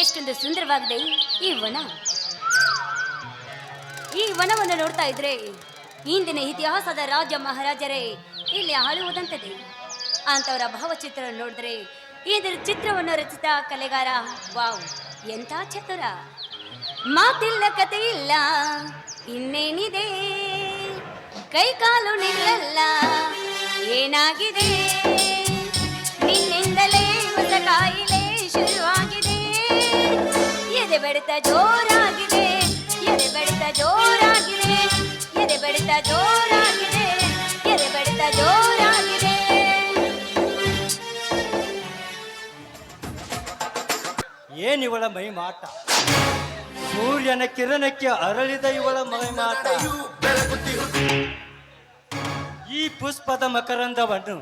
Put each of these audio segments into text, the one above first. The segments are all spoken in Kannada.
ಎಷ್ಟೊಂದು ಸುಂದರವಾಗಿದೆ ಈ ವನ. ಈ ವನವನ್ನು ನೋಡ್ತಾ ಇದ್ರೆ ಇಂದಿನ ಇತಿಹಾಸದ ರಾಜ ಮಹಾರಾಜರೇ ಇಲ್ಲಿ ಆಳುವುದಂತದೆ ಅಂತವರ ಭಾವಚಿತ್ರ ನೋಡಿದ್ರೆ ಇದರ ಚಿತ್ರವನ್ನು ರಚಿತ ಕಲೆಗಾರ, ವಾವ್, ಎಂಥ ಚತುರ. ಮಾತಿಲ್ಲ ಕತೆ ಇಲ್ಲ ಇನ್ನೇನಿದೆ? ಕೈ ಕಾಲು ನಿಲ್ಲಲ್ಲ, ಏನಾಗಿದೆ? ನಿನ್ನಿಂದಲೇ ಜೋರಾಗಿದೆ. ಎದೆ ಬಡಿತ ಜೋರಾಗಿದೆ. ಎದೆ ಬಡಿತ ಜೋರಾಗಿದೆ. ಎದೆ ಬಡಿತ ಜೋರಾಗಿದೆ. ಏನಿವಳ ಮೈ ಮಾಟ ಸೂರ್ಯನ ಕಿರಣಕ್ಕೆ ಅರಳಿದ ಇವಳ ಮೈ ಮಾಟ ಈ ಪುಷ್ಪದ ಮಕರಂದವನ್ನು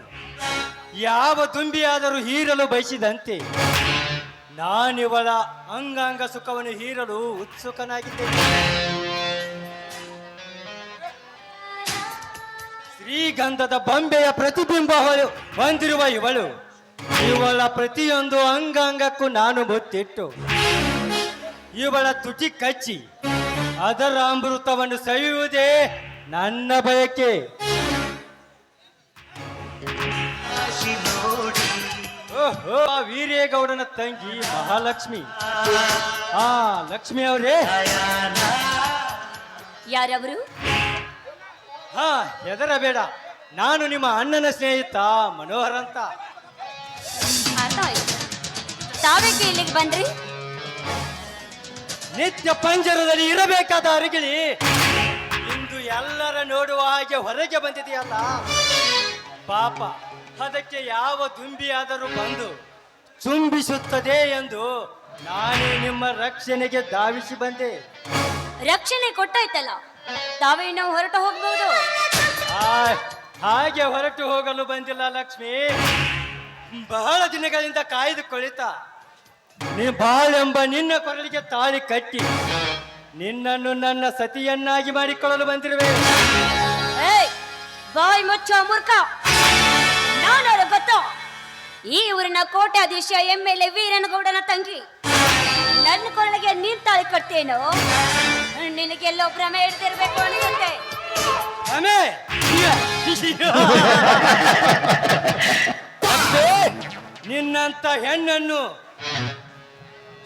ಯಾವ ದುಂಬಿಯಾದರೂ ಹೀರಲು ಬಯಸಿದಂತೆ ನಾನಿವಳ ಅಂಗಾಂಗ ಸುಖವನ್ನು ಹೀರಲು ಉತ್ಸುಕನಾಗಿದ್ದೇನೆ ಶ್ರೀಗಂಧದ ಬೊಂಬೆಯ ಪ್ರತಿಬಿಂಬ ಹೊಂದಿರುವ ಇವಳು. ಇವಳ ಪ್ರತಿಯೊಂದು ಅಂಗಾಂಗಕ್ಕೂ ನಾನು ಮುತ್ತಿಟ್ಟು. ಇವಳ ತುಟಿ ಕಚ್ಚಿ ಅದರ ಅಮೃತವನ್ನು ಸವಿಯುವುದೇ ನನ್ನ ಬಯಕೆ. ಓಹೋ ವೀರೇಗೌಡನ ತಂಗಿ ಮಹಾಲಕ್ಷ್ಮಿ. ಆ ಲಕ್ಷ್ಮಿ ಅವರೇ. ಯಾರವರು? ಹಾ ಹೆದರಬೇಡ. ನಾನು ನಿಮ್ಮ ಅಣ್ಣನ ಸ್ನೇಹಿತ ಮನೋಹರ್ ಅಂತ. ಅರ್ಥ ಆಯ್ತು ತಾವೇಕೆ ಇಲ್ಲಿಗೆ ಬಂದ್ರಿ? ನಿತ್ಯ ಪಂಜರದಲ್ಲಿ ಇರಬೇಕಾದ ಅರಗಿಳಿ. ಇಂದು ಎಲ್ಲರ ನೋಡುವ ಹಾಗೆ ಹೊರಗೆ ಬಂದಿದೆಯಲ್ಲ. ಪಾಪ. ಅದಕ್ಕೆ ಯಾವ ದುಂಬಿಯಾದರೂ ಬಂದು ಚುಂಬಿಸುತ್ತದೆ ಎಂದು ನಾನೇ ನಿಮ್ಮ ರಕ್ಷಣೆಗೆ ಧಾವಿಸಿ ಬಂದೆ. ರಕ್ಷಣೆ ಕೊಟ್ಟಾಯ್ತಲ್ಲ? ತಾವೇ ನಾವು ಹೊರಟು ಹೋಗ್ಬೋದು? ಆ, ಹಾಗೆ ಹೊರಟು ಹೋಗಲು ಬಂದಿಲ್ಲ ಲಕ್ಷ್ಮಿ. ಬಹಳ ದಿನಗಳಿಂದ ಕಾಯ್ದು ಕುಳಿತ ನೀ ಬಾಳೆಂಬ ನಿನ್ನ ಕೊರಳಿಗೆ ತಾಳಿ ಕಟ್ಟಿ. ನಿನ್ನನ್ನು ನನ್ನ ಸತಿಯನ್ನಾಗಿ ಮಾಡಿಕೊಳ್ಳಲು ಬಂದಿರುವೆ. ಏಯ್ ಬಾಯ್ ಮುಚ್ಚೋ ಮೂರ್ಖ ಈ ಊರಿನ ಕೋಟ್ಯಾಧೀಶ ಎಂ ಎಲ್ ಎ ವೀರನಗೌಡನ ತಂಗಿ. ನನ್ನ ಕೊರಳಿಗೆ ನೀನ್ ತಾಳಿ ಕಟ್ತೇನೋ? ನಿನಗೆಲ್ಲೋ ಭ್ರಮೆ ಹಿಡ್ದಿರ್ಬೇಕು ಅನ್ಸುತ್ತೆ. ನಿನ್ನಂತ ಹೆಣ್ಣನ್ನು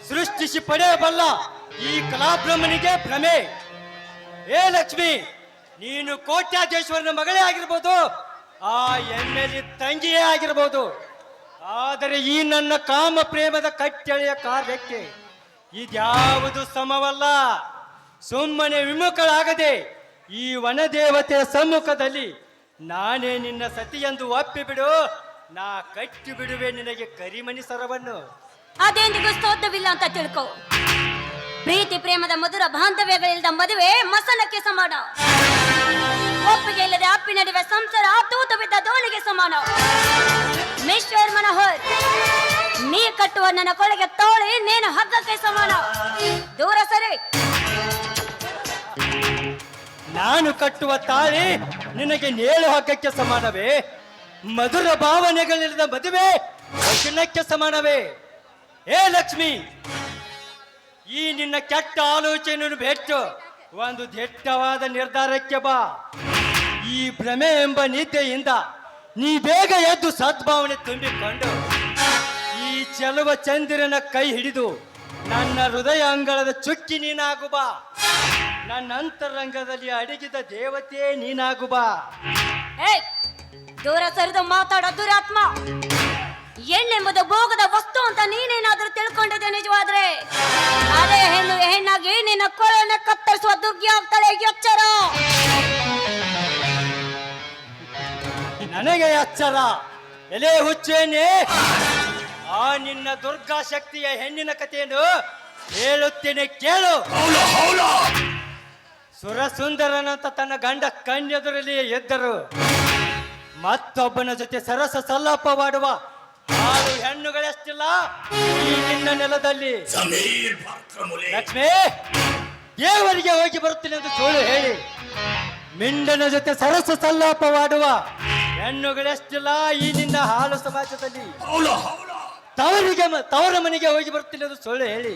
ಸೃಷ್ಟಿಸಿ ಪಡೆಯಬಲ್ಲ ಈ ಕಲಾಬ್ರಹ್ಮನಿಗೆ ಭ್ರಮೆ. ಏ ಲಕ್ಷ್ಮಿ, ನೀನು ಕೋಟ್ಯಾಧೇಶ್ವರನ ಮಗಳೇ ಆಗಿರ್ಬೋದು, ಆ ಎಂ ಎಲ್ ತಂಗಿಯೇ ಆಗಿರ್ಬೋದು. ಆದರೆ ಈ ನನ್ನ ಕಾಮ ಪ್ರೇಮದ ಕಟ್ಟಳೆಯ ಕಾರ್ಯಕ್ಕೆ ಇದ್ಯಾವುದು ಸಮವಲ್ಲ? ಸುಮ್ಮನೆ ವಿಮುಖಳಾಗದೆ ಈ ವನದೇವತೆಯ ಸಮ್ಮುಖದಲ್ಲಿ ನಾನೇ ನಿನ್ನ ಸತಿಯೆಂದು ಎಂದು ಒಪ್ಪಿಬಿಡು. ನಾ ಕಟ್ಟಿ ಬಿಡುವೆ ನಿನಗೆ ಕರಿಮಣಿ ಸರವನ್ನು. ಅದೆಂದಿಗೂ ಸ್ತೋತ್ರವಿಲ್ಲ ಅಂತ ತಿಳ್ಕೊ. ಪ್ರೀತಿ, ಪ್ರೇಮದ ಮಧುರ ಬಾಂಧವ್ಯಗಳಿಲ್ಲದ ಮದುವೆ ಮಸನಕ್ಕೆ ಸಮಾನ. ಒಪ್ಪಿಗೆ ಇಲ್ಲದೆ ಅಪ್ಪಿ ನಡುವೆ ಸಂಸಾರ ತೂತು ಬಿದ್ದ ದೋಣಿಗೆ ಸಮಾನ. ಮಿಸ್ಟರ್ ಮನೋಹರ್ ನೀ ಕಟ್ಟುವ ನನ್ನ ಕೊಳಗೆ ತೋಳಿ, ನೀನು ಹಗ್ಗಕ್ಕೆ ಸಮಾನ. ದೂರ ಸರಿ. ನಾನು ಕಟ್ಟುವ ತಾಳಿ ನಿನಗೆ ನೇಳು ಹಗ್ಗಕ್ಕೆ ಸಮಾನವೇ? ಮಧುರ ಭಾವನೆಗಳಿಲ್ಲದ ಮದುವೆ ಚಿನ್ನಕ್ಕೆ ಸಮಾನವೇ? ಏ ಲಕ್ಷ್ಮಿ, ಈ ನಿನ್ನ ಕೆಟ್ಟ ಆಲೋಚನೆಯನ್ನು ಬಿಟ್ಟು ಒಂದು ದಿಟ್ಟವಾದ ನಿರ್ಧಾರಕ್ಕೆ ಬಾ. ಈ ಭ್ರಮೆ ಎಂಬ ನಿದ್ದೆಯಿಂದ ನೀ ಬೇಗ ಎದ್ದು ಸದ್ಭಾವನೆ ತುಂಬಿಕೊಂಡು ಈ ಚೆಲುವ ಚಂದಿರನ ಕೈ ಹಿಡಿದು ನನ್ನ ಹೃದಯ ಅಂಗಳದ ಚುಕ್ಕಿ ನೀನಾಗು ಬಾ. ನನ್ನ ಅಂತರಂಗದಲ್ಲಿ ಅಡಗಿದ ದೇವತೆ ನೀನಾಗು ಬಾ. ಏಯ್, ದೂರ ಸರಿದು ಮಾತಾಡ ದುರಾತ್ಮ. ಹೆಣ್ಣೆಂಬುದು ಭೋಗದ ವಸ್ತು ಅಂತ ನೀನೇನಾದ್ರೂ ತಿಳ್ಕೊಂಡಿದ್ದೆ ನಿಜವಾದ್ರೆ? ಅದೇ ಹೆಣ್ಣು ಹೆಣ್ಣಾಗಿ ನಿನ್ನ ಕೊಳನ ಕತ್ತರಿಸುವ ದುರ್ಗಿ ಆಗ್ತಾಳೆ, ಎಚ್ಚರ? ನನಗೆ ಎಚ್ಚರ. ಎಲೆ ಹುಚ್ಚೇನೆ. ಆ ನಿನ್ನ ದುರ್ಗಾ ಶಕ್ತಿಯ ಹೆಣ್ಣಿನ ಕಥೆಯನ್ನು ಹೇಳುತ್ತೇನೆ ಕೇಳು. ಸುರಸುಂದರನಂತ ತನ್ನ ಗಂಡ ಕಣ್ಣೆದುರಲ್ಲಿ ಎದ್ದರು. ಮತ್ತೊಬ್ಬನ ಜೊತೆ ಸರಸ ಸಲ್ಲಾಪವಾಡುವ ಆರು ಹೆಣ್ಣುಗಳೆಷ್ಟಿಲ್ಲ ಈ ನಿನ್ನ ನೆಲದಲ್ಲಿ. ಲಕ್ಷ್ಮಿ ದೇವರಿಗೆ ಹೋಗಿ ಬರುತ್ತೇನೆ ಎಂದು ಹೇಳಿ. ಮಿಂಡನ ಜೊತೆ ಸರಸ ಸಲ್ಲಾಪವಾಡುವ ಹೆಣ್ಣುಗಳೆಷ್ಟಿಲ್ಲ ಈ ನಿನ್ನ ಹಾಲು ಸಮಾಜದಲ್ಲಿ. ತವರಿಗೆ ತವರ ಮನೆಗೆ ಹೋಗಿ ಬರ್ತಿಲ್ಲ ಅದು ಸುಳ್ಳು ಹೇಳಿ.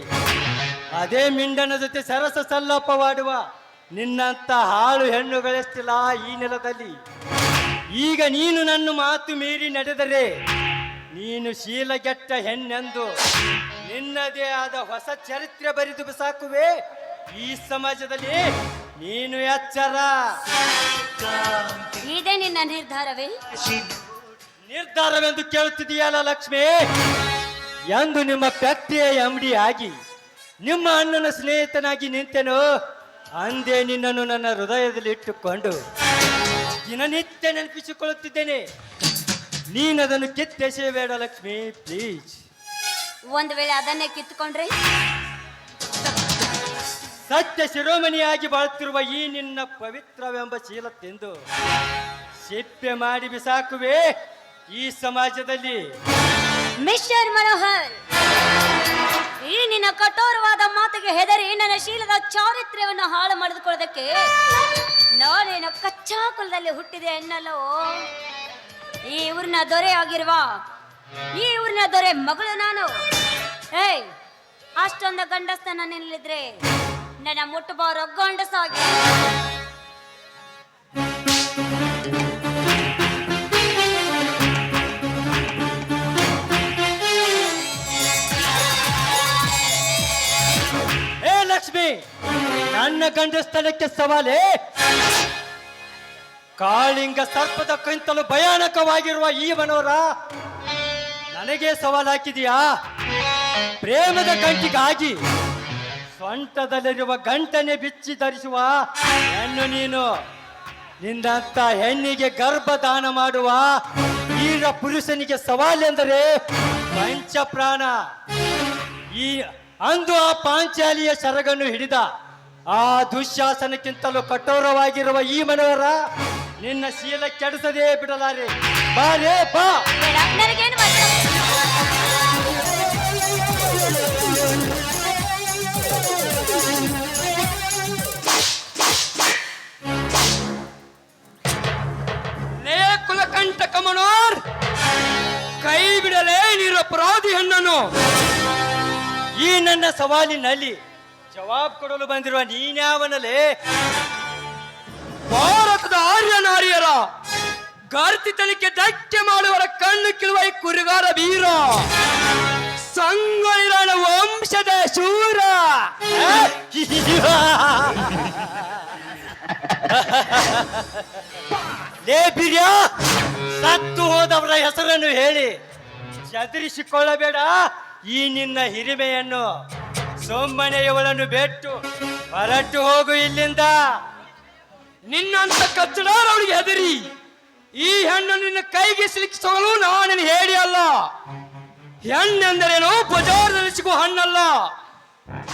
ಅದೇ ಮಿಂಡನ ಜೊತೆ ಸರಸ ಸಲ್ಲಪ್ಪವಾಡುವ ನಿನ್ನಂತ ಹಾಳು ಹೆಣ್ಣುಗಳೆಷ್ಟಿಲ್ಲ ಈ ನೆಲದಲ್ಲಿ. ಈಗ ನೀನು ನನ್ನ ಮಾತು ಮೀರಿ ನಡೆದರೆ ನೀನು ಶೀಲಗೆಟ್ಟ ಹೆಣ್ಣೆಂದು ನಿನ್ನದೇ ಆದ ಹೊಸ ಚರಿತ್ರೆ ಬರೆದು ಬಿಸಾಕುವೆ. ಈ ಸಮಾಜದಲ್ಲಿ ನೀನು ಎಚ್ಚರ. ಇದೇ ನಿನ್ನ ನಿರ್ಧಾರವೇ? ನಿರ್ಧಾರವೆಂದು ಕೇಳುತ್ತಿದೆಯಲ್ಲ ಲಕ್ಷ್ಮಿ? ಎಂದು ನಿಮ್ಮ ಪೆತ್ತೆಯ ಎಂಡಿ ಆಗಿ ನಿಮ್ಮ ಅಣ್ಣನ ಸ್ನೇಹಿತನಾಗಿ ನಿಂತೆನು ಅಂದೇ ನಿನ್ನನ್ನು ನನ್ನ ಹೃದಯದಲ್ಲಿ ಇಟ್ಟುಕೊಂಡು ದಿನನಿತ್ಯ ನೆನಪಿಸಿಕೊಳ್ಳುತ್ತಿದ್ದೇನೆ. ನೀನದನ್ನು ಕಿತ್ತೆಸೆಯಬೇಡ ಲಕ್ಷ್ಮಿ ಪ್ಲೀಸ್ ಒಂದು ವೇಳೆ ಅದನ್ನೇ ಕಿತ್ತುಕೊಂಡ್ರೆ? ಸತ್ಯ ಶಿರೋಮಣಿಯಾಗಿ ಬಾಳುತ್ತಿರುವ ಈ ನಿನ್ನ ಪವಿತ್ರವೆಂಬ ಶೀಲ ತಿಂದು ಸಿಪ್ಪೆ ಮಾಡಿ ಬಿಸಾಕುವೆ ಈ ಸಮಾಜದಲ್ಲಿ. ಮಿಸ್ಟರ್ ಮನೋಹರ್, ಈ ನಿನ್ನ ಕಠೋರವಾದ ಮಾತಿಗೆ ಹೆದರಿ ನನ್ನ ಶೀಲದ ಚಾರಿತ್ರ್ಯವನ್ನು ಹಾಳು ಮಾಡಿದುಕೊಳ್ಳೋದಕ್ಕೆ ನಾನೇನ ಕಚ್ಚಾ ಕುಲದಲ್ಲಿ ಹುಟ್ಟಿದೆ ಎನ್ನಲು ಈ ಊರಿನ ದೊರೆ ಆಗಿರುವ, ಈ ಊರಿನ ದೊರೆ ಮಗಳು ನಾನು. ಏಯ್, ಅಷ್ಟೊಂದು ಗಂಡಸ್ತನ ನಿಲ್ಲಿದ್ರೆ ನನ್ನ ಮುಟ್ಟಬಾರೋ ಗಂಡಸಾಗಿ. ಲಕ್ಷ್ಮಿ ನನ್ನ ಗಂಡ ಸ್ಥಳಕ್ಕೆ ಸವಾಲೇ. ಕಾಳಿಂಗ ಸರ್ಪದ ಕಿಂತಲೂ ಭಯಾನಕವಾಗಿರುವ ಈ ಮನೋರ, ನನಗೆ ಸವಾಲು ಹಾಕಿದೀಯಾ ಪ್ರೇಮದ ಗಂಟಿಗಾಗಿ ಸೊಂಟದಲ್ಲಿರುವ ಗಂಟನೆ ಬಿಚ್ಚಿ ಧರಿಸುವ ಹೆಣ್ಣು ನೀನು. ನಿಂದಂತ ಹೆಣ್ಣಿಗೆ ಗರ್ಭದಾನ ಮಾಡುವ ವೀರ ಪುರುಷನಿಗೆ ಸವಾಲೆಂದರೆ ಪಂಚ ಪ್ರಾಣ ಈ ಅಂದು ಆ ಪಾಂಚಾಲಿಯ ಸರಗನ್ನು ಹಿಡಿದ ಆ ದುಶ್ಯಾಸನಕ್ಕಿಂತಲೂ ಕಠೋರವಾಗಿರುವ ಈ ಮನೋರ ನಿನ್ನ ಶೀಲ ಕೆಡಿಸದೇ ಬಿಡಲಾರೆ. ಬಾ ರೇ, ಬಾ. ಲೇ ಕುಲಕಂಠ ಕೈ ಬಿಡಲೇ ನಿರಪರಾಧಿ ಹೆಣ್ಣನು ಈ ನನ್ನ ಸವಾಲಿನಲ್ಲಿ ಜವಾಬ್ ಕೊಡಲು ಬಂದಿರುವ ನೀನ್ಯಾವನಲೇ ಭಾರತದ ಆರ್ಯ ನಾರಿಯರ ಗರ್ತಿತನಕ್ಕೆ ಧಕ್ಕೆ ಮಾಡುವರ ಕಣ್ಣು ಕಿಳುವ ಈ ಕುರುಗಾರ ವೀರ. ಸಂಗೊಳ್ಳಿರಾಣ ವಂಶದ ಶೂರ. ಸತ್ತು ಹೋದವರ ಹೆಸರನ್ನು ಹೇಳಿ ಚದರಿಸಿಕೊಳ್ಳಬೇಡ. ಈ ನಿನ್ನ ಹಿರಿಮೆಯನ್ನು ಸೋಮನೆಯವಳನ್ನು ಬೇಟು ಬೆಟ್ಟು ಹೊರಟು ಹೋಗು ಇಲ್ಲಿಂದ. ನಿನ್ನಂತ ಕಚ್ಚಡಾರ ಅವಳಿಗೆ ಹೆದರಿ. ಈ ಹೆಣ್ಣು ನಿನ್ನ ಕೈಗೆ ಸಿಲುಕಿಸಲು ನಿನ್ನ ಹೇಳಿ ಅಲ್ಲ. ಹೆಣ್ಣೆಂದರೇನು ಬಜಾರದಲ್ಲಿ ಸಿಗುವ ಹಣ್ಣಲ್ಲ.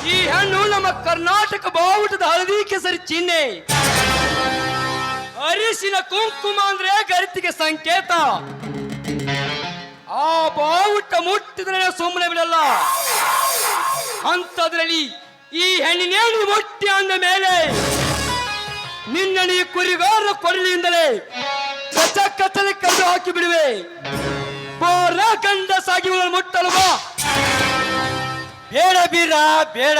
ಈ ಹೆಣ್ಣು ನಮ್ಮ ಕರ್ನಾಟಕ ಬಾವುಟದ ಹಳದಿ ಕೆಸರಿ ಚಿಹ್ನೆ. ಅರಿಶಿನ ಕುಂಕುಮ ಅಂದ್ರೆ ಗರಿತಿಗೆ ಸಂಕೇತ. ಆ ಬಾವುಟ ಮುಟ್ಟಿದ್ರೆ ಸುಮ್ಮನೆ ಬಿಡಲ್ಲ. ಅಂತದ್ರಲ್ಲಿ ಈ ಹೆಣ್ಣಿನೇನು ಮುಟ್ಟಿ ಅಂದ ಮೇಲೆ ನಿನ್ನ ನೀ ಕುರಿಗಾರ ಕೊರಳಿಯಿಂದಲೇ ಕಚ ಕಚಲೆ ಕದ್ದು ಹಾಕಿ ಬಿಡುವೆ. ಬೋರ ಗಂಡ ಸಾಗಿ ಮುಟ್ಟಲು ಬೇಡ ಬೀರ, ಬೇಡ.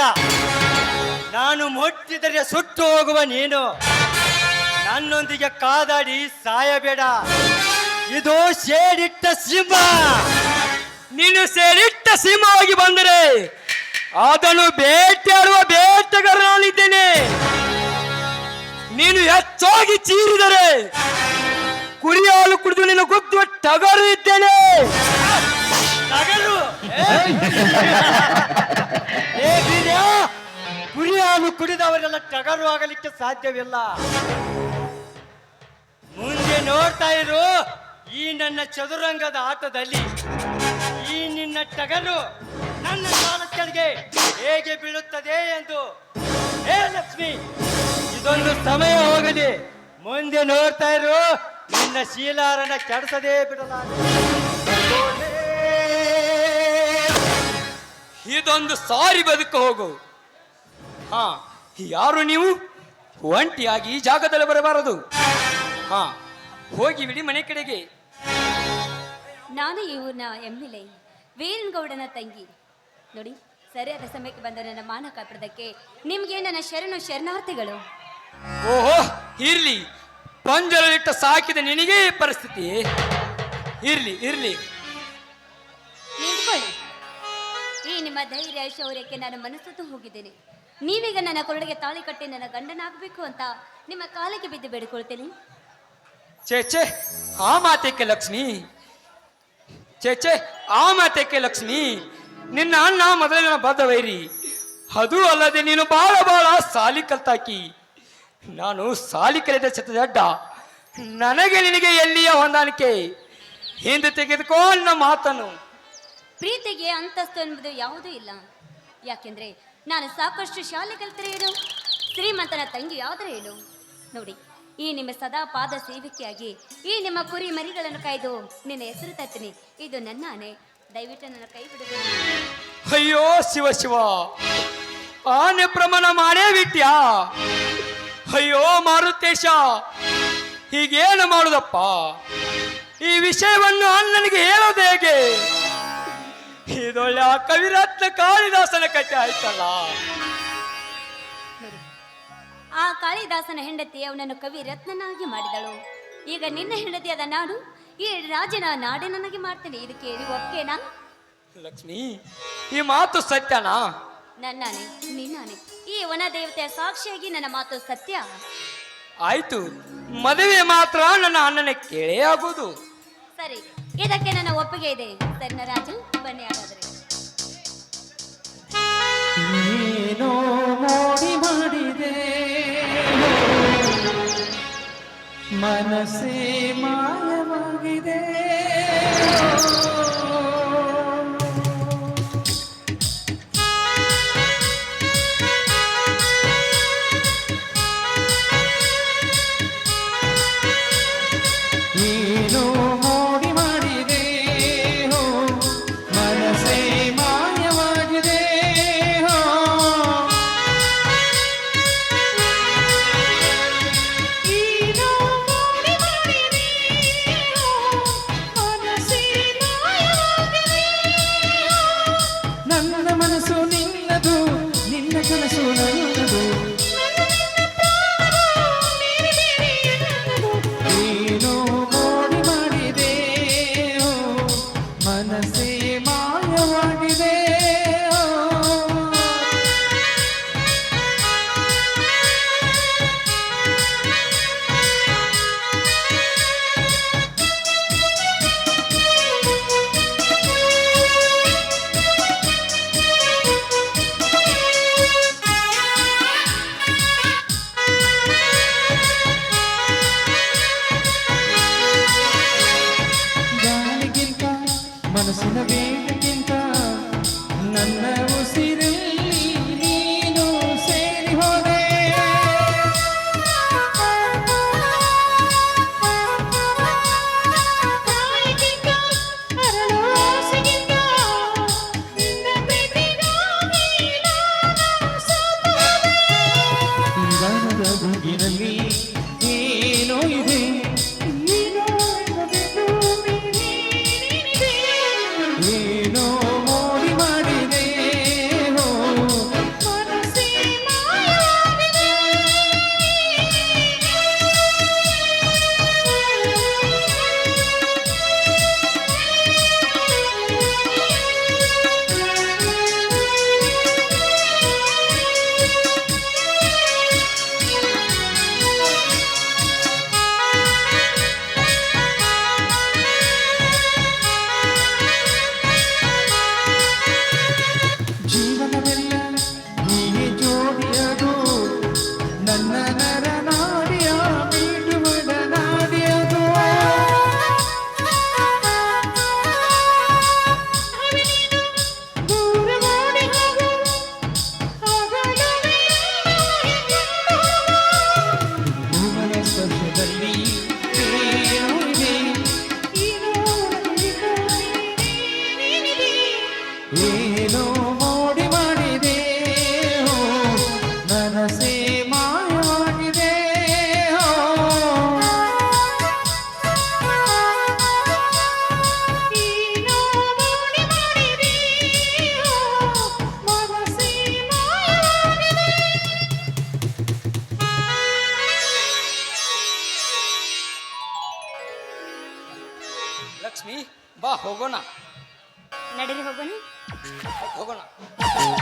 ನಾನು ಮುಟ್ಟಿದರೆ ಸುಟ್ಟು ಹೋಗುವ ನೀನು. ನನ್ನೊಂದಿಗೆ ಕಾದಾಡಿ ಸಾಯಬೇಡ. ಇದು ಸೇಡಿಟ್ಟ ಸಿಂಹ. ನೀನು ಸೇರಿಟ್ಟ ಸಿಂಹವಾಗಿ ಬಂದರೆ ಅದನ್ನು ಬೇಟೆಯಾಡುವ ಬೇಟೆಗಾರ ನಾನಿದ್ದೇನೆ ನೀನು ಹೆಚ್ಚಾಗಿ ಚೀರಿದರೆ ಕುರಿ ಹಾಲು ಕುಡಿದು ನಿನ್ನ ಗುದ್ದು ಟಗರು? ಇದ್ದೇನೆ ಕುರಿ ಹಾಲು ಕುಡಿದವರೆಲ್ಲ ಟಗರು ಆಗಲಿಕ್ಕೆ ಸಾಧ್ಯವಿಲ್ಲ. ಮುಂದೆ ನೋಡ್ತಾ ಇರು. ಈ ನನ್ನ ಚದುರಂಗದ ಆಟದಲ್ಲಿ ಈ ನಿನ್ನ ಟಗಲು ನನ್ನ ಕಾಲಕ್ಕೆ ಹೇಗೆ ಬೀಳುತ್ತದೆ ಎಂದು ಹೇ ಲಕ್ಷ್ಮಿ, ಇದೊಂದು ಸಮಯ ಹೋಗಲಿ. ಮುಂದೆ ನೋಡ್ತಾ ಇರು, ನಿನ್ನ ಶೀಲಾರನ ಕೆಡಿಸದೇ ಬಿಡಲಾರೆ ಇದೊಂದು ಸಾರಿ ಬದುಕು ಹೋಗು. ಹಾ, ಯಾರು ನೀವು? ಒಂಟಿಯಾಗಿ ಈ ಜಾಗದಲ್ಲಿ ಬರಬಾರದು. ಹಾ, ಹೋಗಿ ಬಿಡಿ ಮನೆ ಕಡೆಗೆ. ನಾನು ಈ ಊರಿನ ಎಮ್ಮಿಲೆ ವೀರನ್ಗೌಡನ ತಂಗಿ. ನೋಡಿ ಸರಿಯಾದ ಸಮಯಕ್ಕೆ ಬಂದ ನನ್ನ ಮಾನ ಕಾಪಾಡೋದಕ್ಕೆ ನಿಮ್ಗೆ ನನ್ನ ಶರಣು ಶರಣಾರ್ಥಿಗಳು. ಓಹೋ ಇರ್ಲಿ. ಪಂಜರಲಿಟ್ಟ ಸಾಕಿದ ನಿನಗೆ ಈ ಪರಿಸ್ಥಿತಿ. ಇರ್ಲಿ ಇರ್ಲಿ. ನಿಂತ್ಕೊಳ್ಳಿ. ಈ ನಿಮ್ಮ ಧೈರ್ಯ ಶೌರ್ಯಕ್ಕೆ ನಾನು ಮನಸ್ಸತ್ತು ಹೋಗಿದ್ದೇನೆ. ನೀವೀಗ ನನ್ನ ಕೊರಳಿಗೆ ತಾಳಿ ಕಟ್ಟಿ ನನ್ನ ಗಂಡನಾಗಬೇಕು ಅಂತ ನಿಮ್ಮ ಕಾಲಿಗೆ ಬಿದ್ದು ಬೇಡಿಕೊಳ್ತೇನೆ ಛೇ ಛೇ ಆ ಮಾತೇಕೆ ಲಕ್ಷ್ಮಿ. ಛೇ ಆ ಮಾತೇಕೆ ಲಕ್ಷ್ಮಿ. ನಿನ್ನ ಅಣ್ಣ ಮೊದಲಿನ ಬದ್ಧ ವೈರಿ. ಅದು ಅಲ್ಲದೆ ನೀನು ಬಹಳ ಬಹಳ ಸಾಲಿ ಕಲ್ತಾಕಿ. ನಾನು ಸಾಲಿ ಕಲಿತ ಚಿತ್ರದಡ್ಡ ನನಗೆ ನಿನಗೆ ಎಲ್ಲಿಯ ಹೊಂದಾಣಿಕೆ? ಹಿಂದೆ ತೆಗೆದುಕೋ ನನ್ನ ಮಾತನ್ನು. ಪ್ರೀತಿಗೆ ಅಂತಸ್ತು ಎಂಬುದು ಯಾವುದೂ ಇಲ್ಲ. ಯಾಕೆಂದ್ರೆ ನಾನು ಸಾಕಷ್ಟು ಶಾಲೆ ಕಲಿತರೆ ಏನು? ಶ್ರೀಮಂತನ ತಂಗಿ ಆದರೆ ಏನು? ನೋಡಿ ಈ ನಿಮ್ಮ ಸದಾ ಪಾದ ಸೇವಿಕೆಯಾಗಿ ಈ ನಿಮ್ಮ ಕುರಿ ಮರಿಗಳನ್ನು ಕಾಯ್ದು ನಿನ್ನ ಹೆಸರು ತರ್ತೀನಿ. ಇದು ನನ್ನ ಆನೆ ದಯವಿಟ್ಟು ನನ್ನ ಕೈ ಬಿಡಬೇಡಿ ಅಯ್ಯೋ ಶಿವ ಶಿವ, ಆನೆ ಪ್ರಮಾಣ ಮಾಡೇ ಬಿಟ್ಯಾ? ಅಯ್ಯೋ ಮಾರುತೇಶ, ಹೀಗೇನು ಮಾಡುದಪ್ಪ? ಈ ವಿಷಯವನ್ನು ಅಣ್ಣನಿಗೆ ಹೇಳೋದು ಹೇಗೆ? ಇದೊಳ್ಳೆ ಆ ಕವಿರತ್ನ ಕಾಳಿದಾಸನ ಕಟ್ಟೆ ಆಯ್ತಲ್ಲ? ಆ ಕಾಳಿದಾಸನ ಹೆಂಡತಿ ಅವನನ್ನು ಕವಿ ರತ್ನನಾಗಿ ಮಾಡಿದಳು. ಈಗ ನಿನ್ನ ಹೆಂಡತಿಯಾದ ನಾನು ಈ ರಾಜನ ನಾಡೆ ನನಗೆ ಮಾಡ್ತೇನೆ. ಇದಕ್ಕೆ ನೀವು ಒಪ್ಪಿಗೆನಾ? ಲಕ್ಷ್ಮಿ ಈ ಮಾತು ಸತ್ಯನಾ? ನನ್ನಾನೆ ನಿನ್ನಾನೆ. ಈ ವನ ದೇವತೆಯ ಸಾಕ್ಷಿಯಾಗಿ ನನ್ನ ಮಾತು ಸತ್ಯ? ಆಯ್ತು ಮದುವೆ ಮಾತ್ರ ನನ್ನ ಅಣ್ಣನ ಕೇಳೇ ಆಗುವುದು. ಸರಿ ಇದಕ್ಕೆ ನನ್ನ ಒಪ್ಪಿಗೆ ಇದೆ. ಸಣ್ಣ ರಾಜು ಬನ್ನಿ ಹಾಗಾದ್ರೆ. ಏನೋ ಮೋಡಿ ಮಾಡಿದೆ. ಮನಸ್ಸೇ ಮಾಯವಾಗಿದೆ.